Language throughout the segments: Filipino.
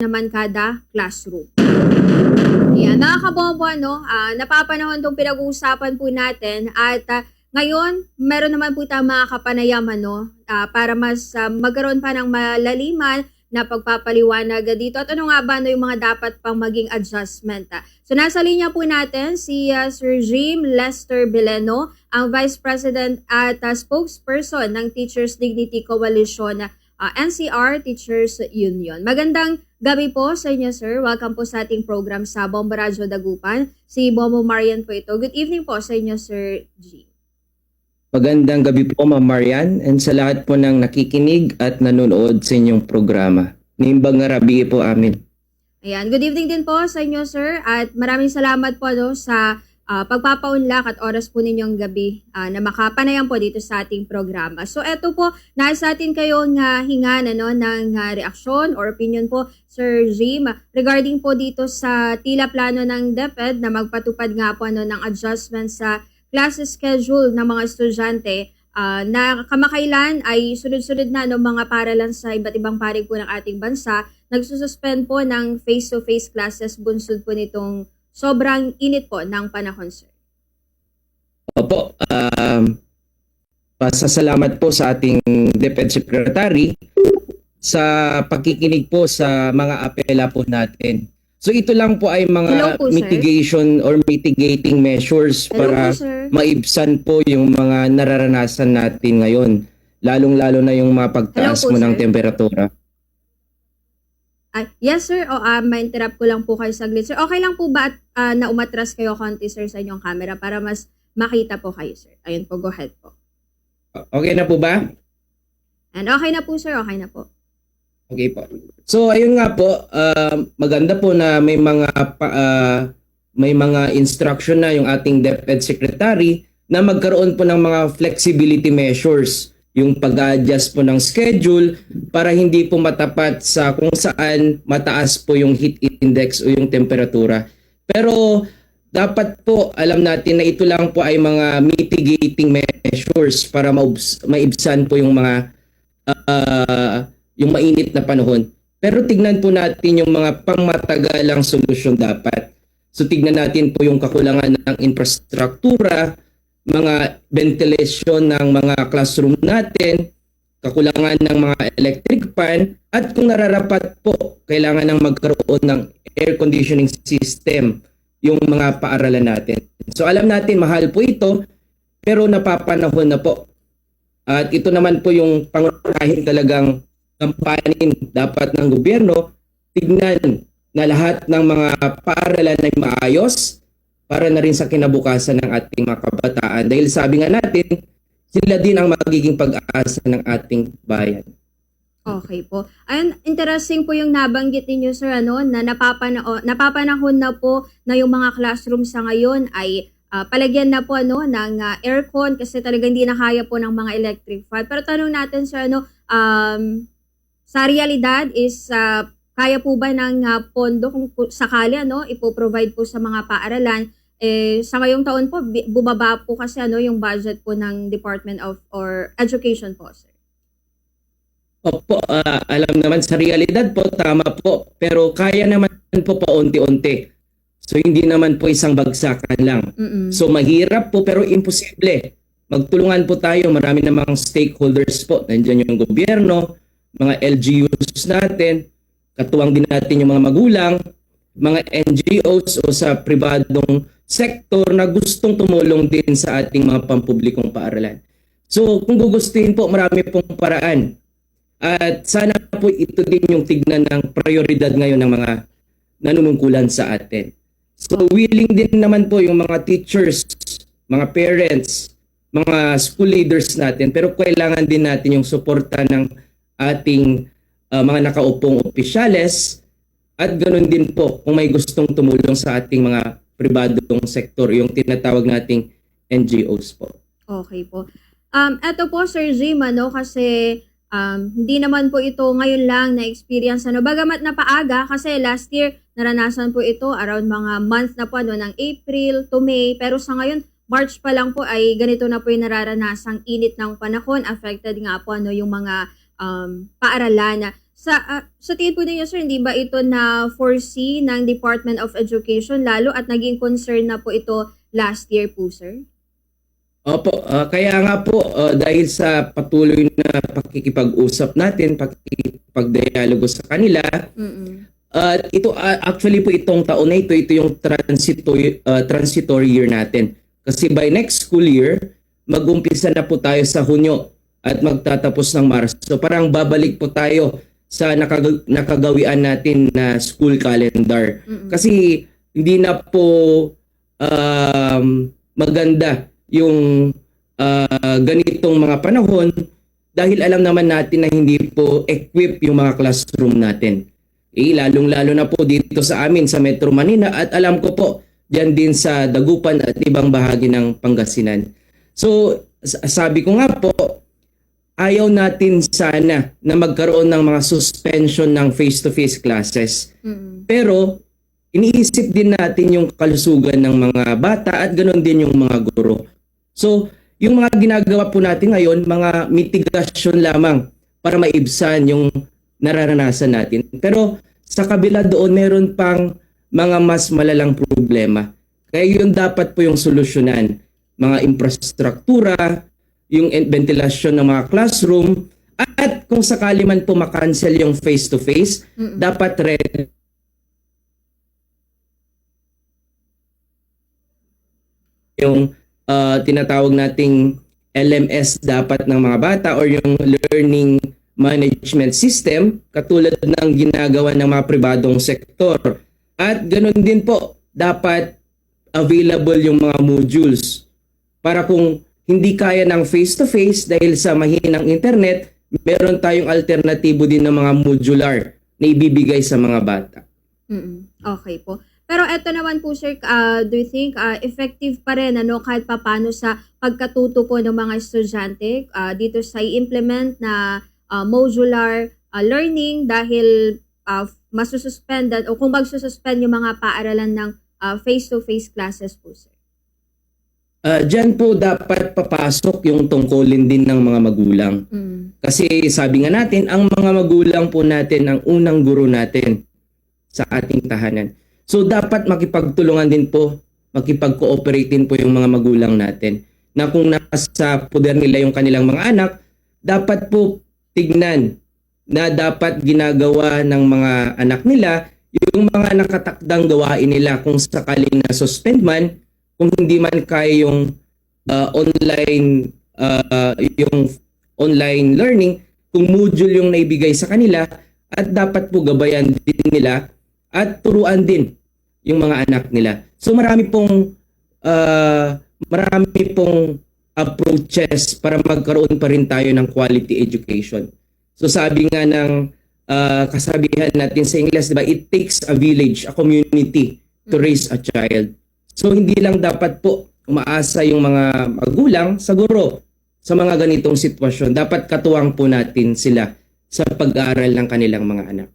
naman kada classroom. Yan, mga kabombo, no, ah, napapanahon itong pinag-uusapan po natin at ah, ngayon, meron naman po tayong mga kapanayam ano, ah, para mas ah, magkaroon pa ng malaliman na pagpapaliwanag dito. At ano nga ba no, yung mga dapat pang maging adjustment? ah. So nasa linya po natin si ah, Sir Jim Lester Bileno, ang Vice President at ah, spokesperson ng Teachers Dignity Coalition ah, NCR Teachers Union. Magandang gabi po sa inyo, sir. Welcome po sa ating program sa Bomba Radyo Dagupan. Si Bomo Marian po ito. Good evening po sa inyo, Sir G. Magandang gabi po, Ma'am Marian, and sa lahat po ng nakikinig at nanonood sa inyong programa. Nimbang ngarabi po amin. Ayan, good evening din po sa inyo, sir. At maraming salamat po no, sa ah, pagpapaunlak at oras po ninyong gabi ah, na makapanayam po dito sa ating programa. So eto po, nasa atin kayo nga hingan ano, ng ah, reaksyon or opinion po, Sir Jim, regarding po dito sa tila plano ng DepEd na magpatupad nga po ano, ng adjustment sa class schedule ng mga estudyante ah, na kamakailan ay sunod-sunod na no, mga paralan sa iba't ibang panig po ng ating bansa nagsususpend po ng face-to-face classes bunsod po nitong sobrang init po ng panahon, sir. Opo, um, pasasalamat po sa ating DepEd Secretary sa pakikinig po sa mga apela po natin. So ito lang po ay Hello mga po, sir. mitigation or mitigating measures Hello para po, sir. maibsan po yung mga nararanasan natin ngayon. Lalong-lalo na yung mga pagtaas Hello po, mo ng sir. temperatura. Ay, yes, sir. O, ah, ma-interrupt ko lang po kayo saglit, sir. Okay lang po ba at ah, na umatras kayo konti, sir, sa inyong camera para mas makita po kayo, sir? Ayun po, go ahead po. Okay na po ba? And okay na po, sir. Okay na po. Okay po. So ayun nga po, uh, maganda po na may mga pa- uh, may mga instruction na yung ating DepEd Secretary na magkaroon po ng mga flexibility measures, yung pag-adjust po ng schedule para hindi po matapat sa kung saan mataas po yung heat index o yung temperatura. Pero dapat po alam natin na ito lang po ay mga mitigating measures para maibsan po yung mga ah, yung mainit na panahon. Pero tignan po natin yung mga pangmatagalang solusyon dapat. So tignan natin po yung kakulangan ng infrastruktura, mga ventilation ng mga classroom natin, kakulangan ng mga electric fan, at kung nararapat po, kailangan ng magkaroon ng air conditioning system yung mga paaralan natin. So alam natin mahal po ito, pero napapanahon na po at ito naman po yung pangunahin talagang kampanin dapat ng gobyerno, tignan na lahat ng mga paaralan ay maayos para na rin sa kinabukasan ng ating mga kabataan. Dahil sabi nga natin, sila din ang magiging pag-asa ng ating bayan. Okay po. Ayun, interesting po yung nabanggit ninyo, sir, ano, na napapana- napapanahon na po na yung mga classroom sa ngayon ay ah, palagyan na po ano, ng ah, aircon kasi talaga hindi na kaya po ng mga electric fan. Pero tanong natin, sir, ano, um, sa realidad is ah, kaya po ba ng ah, pondo kung ku- sakali ano, ipoprovide po sa mga paaralan eh, sa ngayong taon po, bumaba po kasi ano, yung budget po ng Department of or Education po, sir. Opo, ah, alam naman sa realidad po, tama po. Pero kaya naman po paunti-unti. So hindi naman po isang bagsakan lang. Mm-mm. So mahirap po pero imposible. Magtulungan po tayo, marami namang stakeholders po. Nandiyan yung gobyerno, mga LGUs natin, katuwang din natin yung mga magulang, mga NGOs o sa pribadong sektor na gustong tumulong din sa ating mga pampublikong paaralan. So kung gugustuhin po, marami pong paraan. At sana po ito din yung tignan ng prioridad ngayon ng mga nanunungkulan sa atin. So willing din naman po yung mga teachers, mga parents, mga school leaders natin pero kailangan din natin yung suporta ng ating uh, mga nakaupong opisyales at ganoon din po kung may gustong tumulong sa ating mga pribadong sektor, yung tinatawag nating NGOs po. Okay po. Um, eto po, Sir Jim, ano, kasi um, hindi naman po ito ngayon lang na experience. Ano, bagamat napaaga, kasi last year, naranasan po ito around mga month na po, ano, ng April to May. Pero sa ngayon, March pa lang po ay ganito na po yung nararanasang init ng panahon. Affected nga po, ano, yung mga um, paaralan. Sa, ah, sa tingin po ninyo, sir, hindi ba ito na foresee ng Department of Education lalo at naging concern na po ito last year po, sir? Opo, ah, kaya nga po ah, dahil sa patuloy na pakikipag-usap natin, pakikipag-dialogo sa kanila, Mm-mm. ah, ito ah, actually po itong taon na ito, ito yung transitory, ah, transitory year natin. Kasi by next school year, mag-umpisa na po tayo sa Hunyo at magtatapos ng Marso. So parang babalik po tayo sa nakag- nakagawian natin na school calendar. Mm-mm. Kasi hindi na po um, maganda yung ah, ganitong mga panahon dahil alam naman natin na hindi po equip yung mga classroom natin. Eh, lalong-lalo na po dito sa amin sa Metro Manila at alam ko po diyan din sa Dagupan at ibang bahagi ng Pangasinan. So, sabi ko nga po, ayaw natin sana na magkaroon ng mga suspension ng face-to-face classes. Mm-mm. Pero iniisip din natin yung kalusugan ng mga bata at ganoon din yung mga guro. So, yung mga ginagawa po natin ngayon, mga mitigasyon lamang para maibsan yung nararanasan natin. Pero sa kabila doon, meron pang mga mas malalang problema. Kaya yun dapat po yung solusyonan. Mga infrastruktura, yung ventilasyon ng mga classroom, at kung sakali man po makancel yung face-to-face, dapat ready yung uh, tinatawag nating LMS dapat ng mga bata or yung learning management system katulad ng ginagawa ng mga pribadong sektor. At ganun din po, dapat available yung mga modules para kung hindi kaya ng face-to-face dahil sa mahinang internet, meron tayong alternatibo din ng mga modular na ibibigay sa mga bata. Mm-mm. Okay po. Pero eto naman po sir, ah, do you think ah, effective pa rin ano kahit papano sa pagkatuto po ng mga estudyante ah, dito sa i-implement na ah, modular ah, learning dahil uh, masususpendan o kung magsususpend yung mga paaralan ng ah, face-to-face classes po sir. Ah, diyan po dapat papasok yung tungkulin din ng mga magulang. Mm. Kasi sabi nga natin, ang mga magulang po natin ang unang guro natin sa ating tahanan. So dapat makipagtulungan din po, makipag-cooperate din po yung mga magulang natin. Na kung nasa poder nila yung kanilang mga anak, dapat po tignan na dapat ginagawa ng mga anak nila yung mga nakatakdang gawain nila kung sakaling na-suspend man, kung hindi man kaya yung uh, online uh, yung online learning, kung module yung naibigay sa kanila at dapat po gabayan din nila at turuan din yung mga anak nila. So marami pong uh, marami pong approaches para magkaroon pa rin tayo ng quality education. So sabi nga ng uh, kasabihan natin sa English, di ba, it takes a village, a community to raise a child. So hindi lang dapat po umaasa yung mga magulang sa guro sa mga ganitong sitwasyon. Dapat katuwang po natin sila sa pag-aaral ng kanilang mga anak.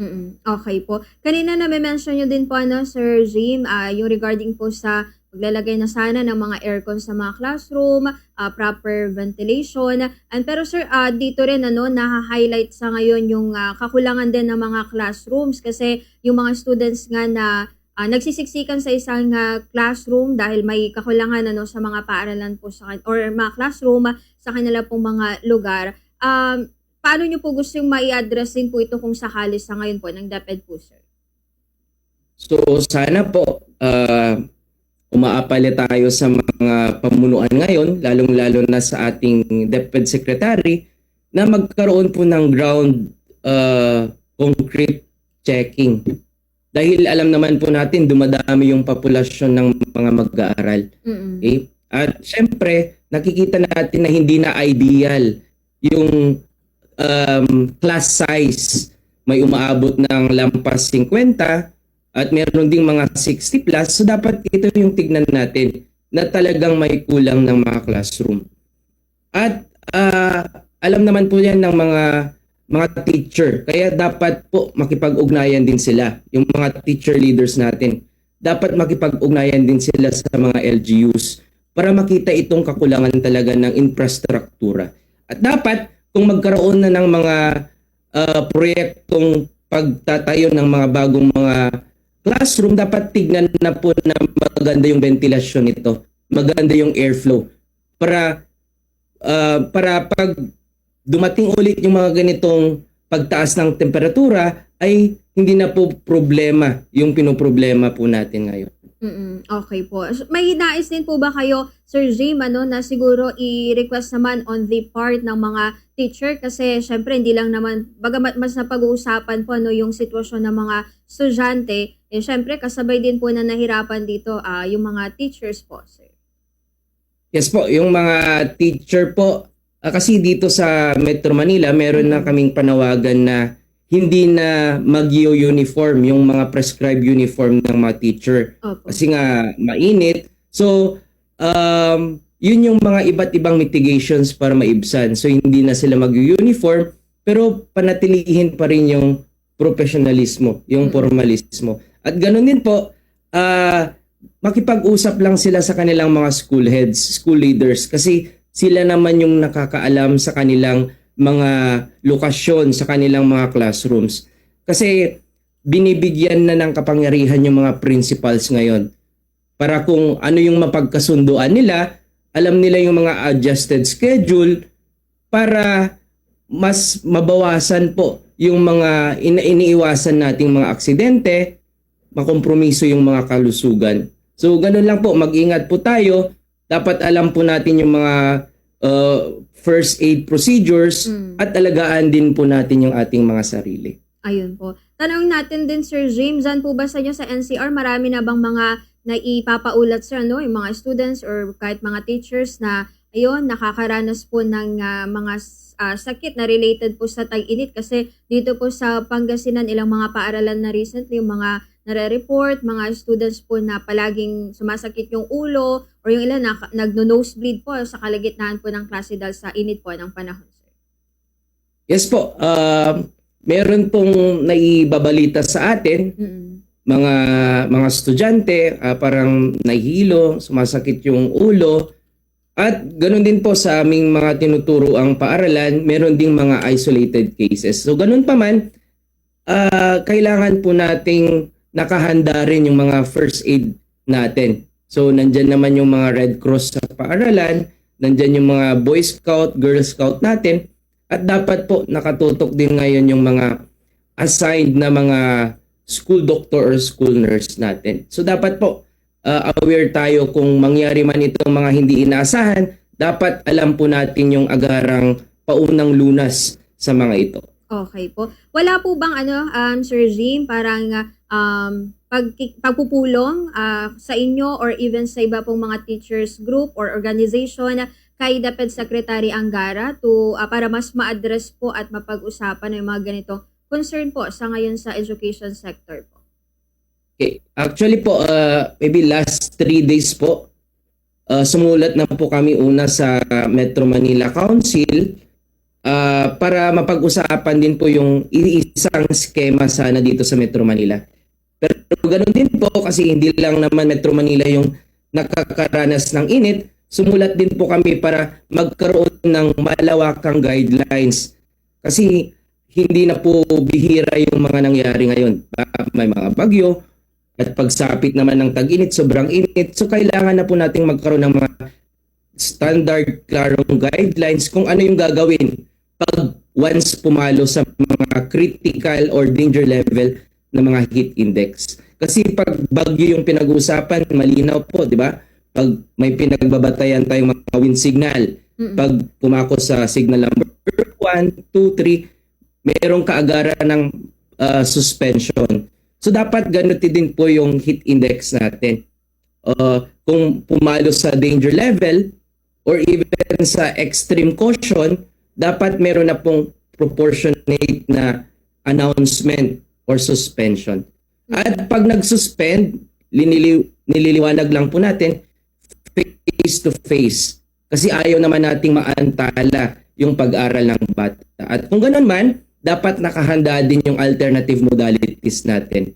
Mm-mm. Okay po. Kanina na may mention nyo din po ano, Sir Jim, ah, yung regarding po sa paglalagay na sana ng mga aircon sa mga classroom, ah, proper ventilation. And pero sir, ah, dito rin ano, na-highlight sa ngayon yung ah, kakulangan din ng mga classrooms kasi yung mga students nga na ah, nagsisiksikan sa isang ah, classroom dahil may kakulangan ano sa mga paaralan po sa or mga classroom ah, sa kanila pong mga lugar. Um, paano nyo po gusto yung mai-address din po ito kung sakali sa ngayon po ng DepEd po, sir? So sana po uh, umaapala tayo sa mga pamunuan ngayon, lalong-lalo na sa ating DepEd Secretary, na magkaroon po ng ground uh, concrete checking. Dahil alam naman po natin, dumadami yung populasyon ng mga mag-aaral. Mm-mm. Okay? At syempre, nakikita natin na hindi na ideal yung um, class size. May umaabot ng lampas 50 at meron ding mga 60 plus. So dapat ito yung tignan natin na talagang may kulang ng mga classroom. At ah, alam naman po yan ng mga mga teacher. Kaya dapat po makipag-ugnayan din sila, yung mga teacher leaders natin. Dapat makipag-ugnayan din sila sa mga LGUs para makita itong kakulangan talaga ng infrastruktura. At dapat kung magkaroon na ng mga ah, proyektong pagtatayo ng mga bagong mga classroom, dapat tignan na po na maganda yung ventilasyon nito. Maganda yung airflow. Para ah, para pag dumating ulit yung mga ganitong pagtaas ng temperatura ay hindi na po problema yung pinoproblema po natin ngayon. Mm, okay po. May nais din po ba kayo, Sir Jim, ano, na siguro i-request naman on the part ng mga teacher kasi syempre hindi lang naman, bagamat mas napag-uusapan po ano, yung sitwasyon ng mga estudyante, eh syempre kasabay din po na nahirapan dito ah, yung mga teachers po, sir. Yes po, yung mga teacher po, ah, kasi dito sa Metro Manila, meron na kaming panawagan na hindi na mag-uniform yung mga prescribed uniform ng mga teacher. Opo. Kasi nga mainit. So, um, yun yung mga iba't ibang mitigations para maibsan. So, hindi na sila mag-uniform, pero panatilihin pa rin yung professionalismo, yung formalismo. At ganun din po, ah makipag-usap lang sila sa kanilang mga school heads, school leaders, kasi sila naman yung nakakaalam sa kanilang mga lokasyon, sa kanilang mga classrooms. Kasi binibigyan na ng kapangyarihan yung mga principals ngayon para kung ano yung mapagkasunduan nila, alam nila yung mga adjusted schedule para mas mabawasan po yung mga ina iniiwasan nating mga aksidente, makompromiso yung mga kalusugan. So ganun lang po, mag-ingat po tayo. Dapat alam po natin yung mga uh, first aid procedures Mm. at alagaan din po natin yung ating mga sarili. Ayun po. Tanong natin din, Sir James, dyan po ba sa inyo sa NCR, marami na bang mga naipapaulat sa ano, yung mga students or kahit mga teachers na ayun, nakakaranas po ng ah, mga ah, sakit na related po sa tag-init kasi dito po sa Pangasinan ilang mga paaralan na recently yung mga nare-report, mga students po na palaging sumasakit yung ulo or yung ilan na nagno-nosebleed po sa kalagitnaan po ng klase dahil sa init po ng panahon, sir. Yes po, uh, meron pong naibabalita sa atin Mm-mm. mga mga estudyante ah, parang nahihilo, sumasakit yung ulo. At ganoon din po sa aming mga tinuturo ang paaralan, meron ding mga isolated cases. So ganun pa man, ah, kailangan po nating nakahanda rin yung mga first aid natin. So nandyan naman yung mga Red Cross sa paaralan, nandyan yung mga Boy Scout, Girl Scout natin, at dapat po nakatutok din ngayon yung mga assigned na mga school doctor or school nurse natin. So dapat po uh, aware tayo kung mangyari man itong mga hindi inaasahan, dapat alam po natin yung agarang paunang lunas sa mga ito. Okay po. Wala po bang ano, um, Sir Jim, parang ah, um, pag, pagpupulong ah, sa inyo or even sa iba pong mga teachers group or organization kay Dapat Secretary Angara to ah, para mas ma-address po at mapag-usapan yung mga ganitong concern po sa ngayon sa education sector po. Okay. Actually po, uh, maybe last three days po, uh, sumulat na po kami una sa Metro Manila Council uh, para mapag-usapan din po yung isang skema sana dito sa Metro Manila. Pero ganun din po kasi hindi lang naman Metro Manila yung nakakaranas ng init, sumulat din po kami para magkaroon ng malawakang guidelines. Kasi hindi na po bihira yung mga nangyari ngayon. Ah, May mga bagyo, at pagsapit naman ng tag-init, sobrang init. So kailangan na po nating magkaroon ng mga standard, klarong guidelines kung ano yung gagawin pag once pumalo sa mga critical or danger level ng mga heat index. Kasi pag bagyo yung pinag-uusapan, malinaw po, di ba? Pag may pinagbabatayan tayong mga wind signal, Mm-mm. pag pumako sa signal number 1, 2, 3, merong kaagaran ng uh, suspension. So dapat ganutin din po yung heat index natin. Uh, kung pumalo sa danger level or even sa extreme caution, dapat meron na pong proportionate na announcement or suspension. At pag nag-suspend, linili- nililiwanag lang po natin face to face. Kasi ayaw naman nating maantala yung pag-aral ng bata. At kung ganun man, dapat nakahanda din yung alternative modalities natin.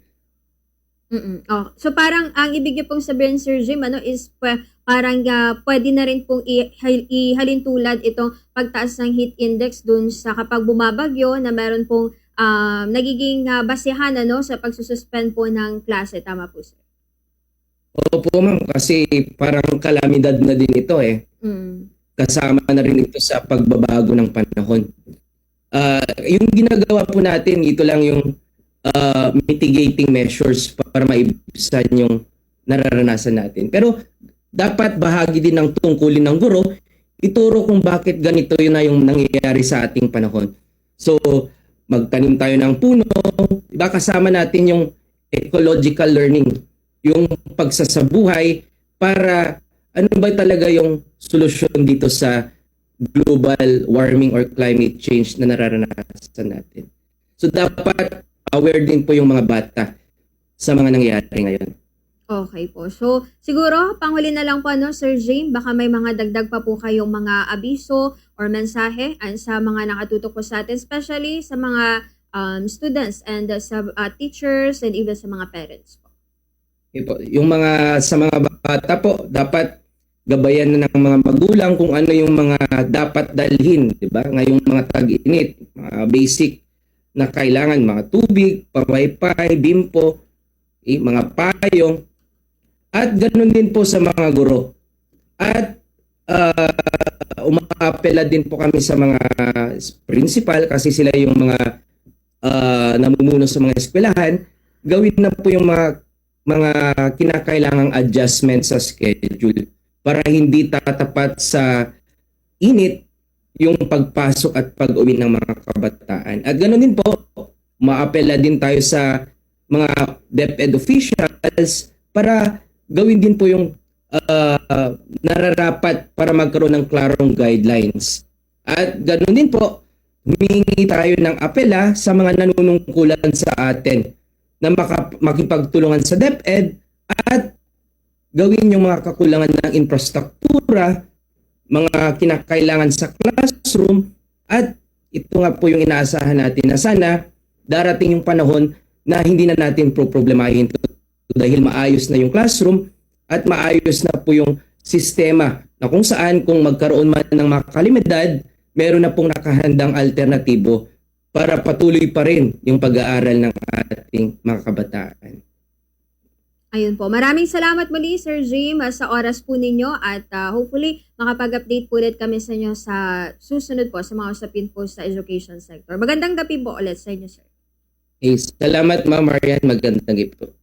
Mm-mm. Oh, so parang ang ibig niyo pong sabihin Sir Jim ano is pa- parang ah, pwede na rin pong ihalin tulad itong pagtaas ng heat index dun sa kapag bumabagyo na meron pong um, nagiging ah, basehan ano, sa pagsususpend po ng klase. Tama po, sir. Opo ma'am, kasi parang kalamidad na din ito eh. Mm. Kasama na rin ito sa pagbabago ng panahon. Ah, yung ginagawa po natin, ito lang yung ah, mitigating measures para maibsan yung nararanasan natin. Pero dapat bahagi din ng tungkulin ng guro, ituro kung bakit ganito yun na yung nangyayari sa ating panahon. So, magtanim tayo ng puno, iba kasama natin yung ecological learning, yung pagsasabuhay para ano ba talaga yung solusyon dito sa global warming or climate change na nararanasan natin. So dapat aware din po yung mga bata sa mga nangyayari ngayon. Okay po. So, siguro, panghuli na lang po, no, Sir Jane, baka may mga dagdag pa po kayong mga abiso or mensahe sa mga nakatutok po sa atin, especially sa mga um, students and uh, sa uh, teachers and even sa mga parents po. Okay po. Yung mga sa mga bata po, dapat gabayan na ng mga magulang kung ano yung mga dapat dalhin, 'di ba? Ngayong mga tag-init, mga basic na kailangan, mga tubig, pamaypay, bimpo, eh, mga payong, at ganun din po sa mga guro. At uh, umaapela din po kami sa mga principal kasi sila yung mga ah, namumuno sa mga eskwelahan, gawin na po yung mga mga kinakailangang adjustment sa schedule para hindi tatapat sa init yung pagpasok at pag-uwi ng mga kabataan. At ganoon din po, maapela din tayo sa mga DepEd officials para gawin din po yung uh, nararapat para magkaroon ng klarong guidelines. At ganoon din po, humingi tayo ng apela sa mga nanunungkulan sa atin na maka, makipagtulungan sa DepEd at gawin yung mga kakulangan ng infrastruktura, mga kinakailangan sa classroom at ito nga po yung inaasahan natin na sana darating yung panahon na hindi na natin pro-problemahin to dahil maayos na yung classroom at maayos na po yung sistema na kung saan kung magkaroon man ng makalimidad, meron na pong nakahandang alternatibo para patuloy pa rin yung pag-aaral ng ating mga kabataan. Ayun po. Maraming salamat muli, Sir Jim, uh, sa oras po ninyo at uh, hopefully makapag-update po ulit kami sa inyo sa susunod po sa mga usapin po sa education sector. Magandang gabi po ulit sa inyo, sir. Okay, salamat Ma'am Marian, magandang gabi po.